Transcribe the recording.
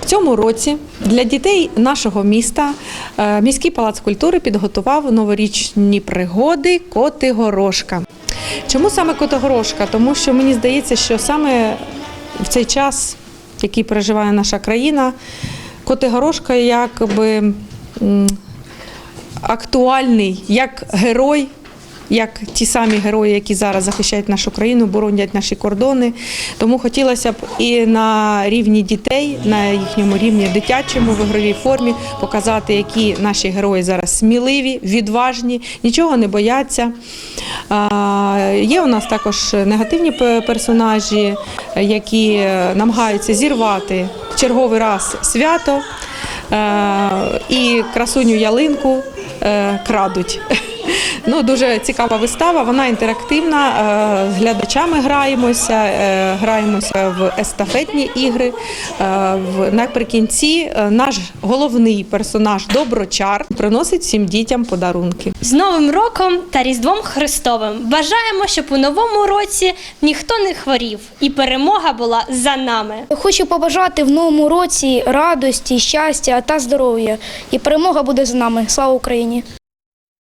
В цьому році для дітей нашого міста е, міський палац культури підготував новорічні пригоди Коти Горошка. Чому саме Коти Горошка? Тому що мені здається, що саме в цей час, який переживає наша країна, Коти Горошка якби актуальний як герой. Як ті самі герої, які зараз захищають нашу країну, боронять наші кордони. Тому хотілося б і на рівні дітей, на їхньому рівні дитячому в ігровій формі показати, які наші герої зараз сміливі, відважні, нічого не бояться. Є у нас також негативні персонажі, які намагаються зірвати черговий раз свято е, і красуню ялинку е, крадуть. Ну, дуже цікава вистава, вона інтерактивна. е, З глядачами граємося, е, граємося в естафетні ігри. Е, в- Наприкінці наш головний персонаж Доброчар приносить всім дітям подарунки. З Новим роком та Різдвом Христовим бажаємо, щоб у новому році ніхто не хворів і перемога була за нами. Хочу побажати в новому році радості, щастя та здоров'я. І перемога буде за нами. Слава Україні!